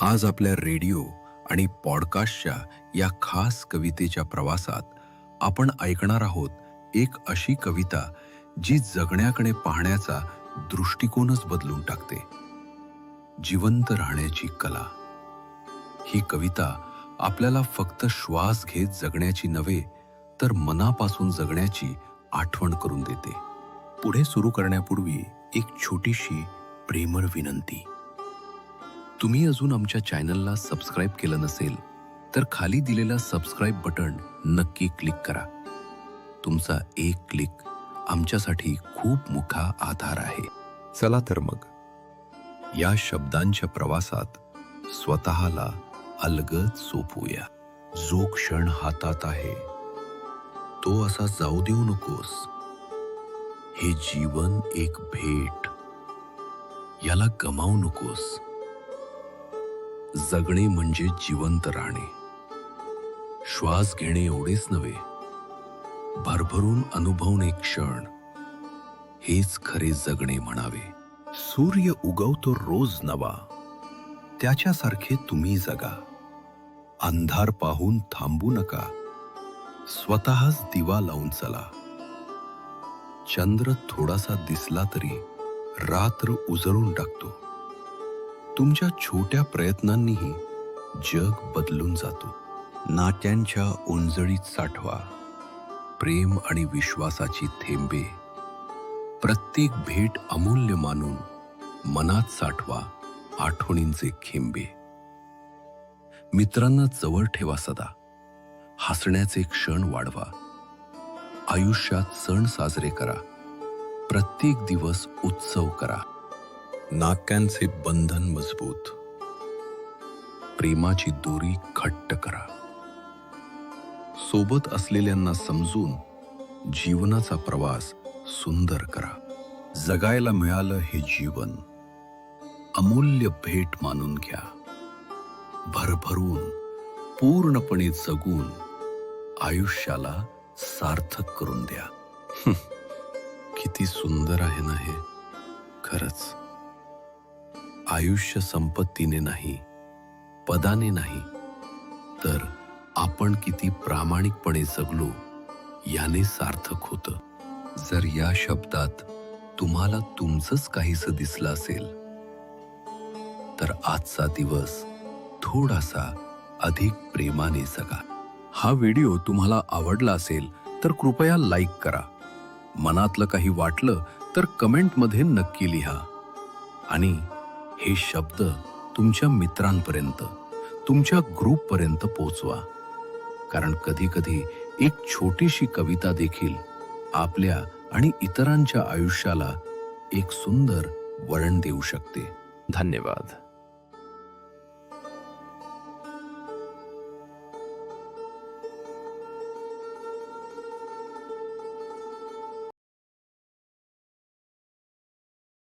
आज आपल्या रेडिओ आणि पॉडकास्टच्या या खास कवितेच्या प्रवासात आपण ऐकणार आहोत एक अशी कविता जी जगण्याकडे पाहण्याचा दृष्टिकोनच बदलून टाकते. जिवंत राहण्याची कला. ही कविता आपल्याला फक्त श्वास घेत जगण्याची नव्हे तर मनापासून जगण्याची आठवण करून देते. पुढे सुरू करण्यापूर्वी एक छोटीशी प्रेमळ विनंती. तुम्ही अजून आमच्या चॅनलला सबस्क्राईब केलं नसेल तर खाली दिलेला सबस्क्राईब बटन नक्की क्लिक करा. तुमचा एक क्लिक आमच्यासाठी खूप मोठा आधार आहे. चला तर मग या शब्दांच्या प्रवासात स्वतःला अलगद सोपूया जो क्षण हातात आहे तो असा जाऊ देऊ नकोस. हे जीवन एक भेट. याला गमावू नकोस. जगणे म्हणजे जिवंत राहणे. श्वास घेणे एवढेच नव्हे भरभरून अनुभवणे क्षण. हेच खरे जगणे म्हणावे. सूर्य उगवतो रोज नवा त्याच्यासारखे तुम्ही जगा. अंधार पाहून थांबू नका स्वतःच दिवा लावून चला. चंद्र थोडासा दिसला तरी रात्र उजळून टाकतो. तुमच्या छोट्या प्रयत्नांनीही जग बदलून जातो. नात्यांच्या उंजळीत साठवा. प्रेम आणि विश्वासाची थेंबे. प्रत्येक भेट अमूल्य मानून मनात साठवा आठवणींचे खेंबे. मित्रांना जवळ ठेवा सदा. हसण्याचे क्षण वाढवा. आयुष्यात सण साजरे करा. प्रत्येक दिवस उत्सव करा. नाक्यांचे बंधन मजबूत. प्रेमाची दोरी घट्ट करा. सोबत असलेल्यांना समजून जीवनाचा प्रवास सुंदर करा. जगायला मिळालं हे जीवन अमूल्य भेट मानून घ्या. भरभरून पूर्णपणे जगून आयुष्याला सार्थक करून द्या. किती सुंदर आहे ना हे? खरंच. आयुष्य संपत्तीने नाही पदाने नाही तर आपण किती प्रामाणिकपणे जगलो याने सार्थक होतं. जर या शब्दात तुम्हाला तुमचंच काहीसं दिसलं असेल तर आजचा दिवस थोडासा अधिक प्रेमाने जगा. हा व्हिडिओ तुम्हाला आवडला असेल तर कृपया लाईक करा. मनातलं काही वाटलं तर कमेंटमध्ये नक्की लिहा. आणि हे शब्द तुमच्या मित्रांपर्यंत तुमच्या ग्रुपपर्यंत पोचवा. कारण कधी कधी एक छोटीशी कविता देखील आपल्या आणि इतरांच्या आयुष्याला एक सुंदर वळण देऊ शकते. धन्यवाद.